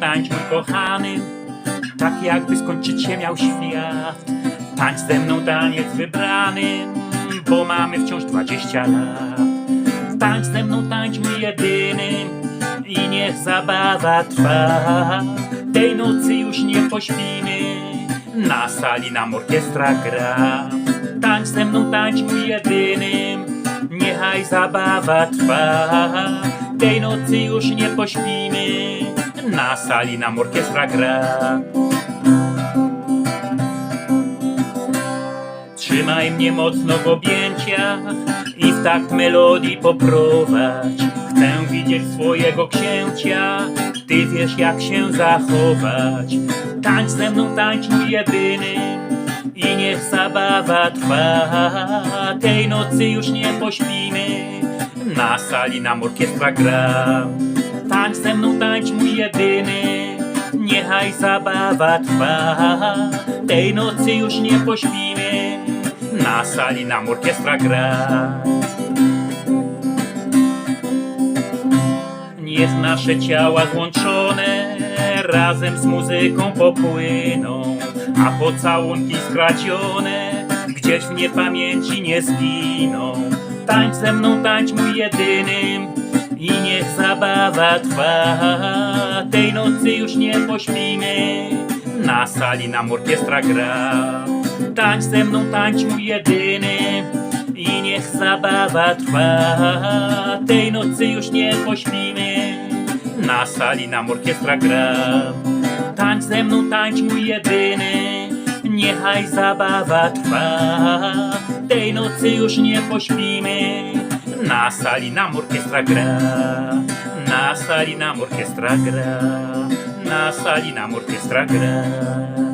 tańcz mój kochany, tak jakby skończyć się miał świat. Tańcz ze mną taniec wybrany, bo mamy wciąż 20 lat. Tańcz ze mną, tańcz mój jedyny i niech zabawa trwa. Tej nocy już nie pośpimy, na sali nam orkiestra gra. Tańcz ze mną, tańcz mój jedyny, niechaj zabawa trwa. Tej nocy już nie pośpimy, na sali nam orkiestra gra. Trzymaj mnie mocno w objęciach i w takt melodii poprowadź. Chcę widzieć swojego księcia, ty wiesz jak się zachować. Tańcz ze mną, tańcz mój jedyny i niech zabawa trwa. Tej nocy już nie pośpimy, na sali nam orkiestra gra. Tańcz ze mną, tańcz mój jedyny, niechaj zabawa trwa. Tej nocy już nie pośpimy, na sali nam orkiestra gra. Niech nasze ciała złączone razem z muzyką popłyną, a pocałunki skradzione gdzieś w niepamięci nie zginą. Tańcz ze mną, tańcz mój jedynym i niech zabawa trwa. Tej nocy już nie pośpimy, na sali nam orkiestra gra. Tańcz ze mną, tańcz mój jedyny i niech zabawa trwa. Tej nocy już nie pośpimy, na sali nam orkiestra gra. Tańcz ze mną, tańcz mój jedyny, niechaj zabawa trwa. Tej nocy już nie pośpimy, na sali nam orkiestra gra. Na sali nam orkiestra gra. Na sali nam orkiestra gra.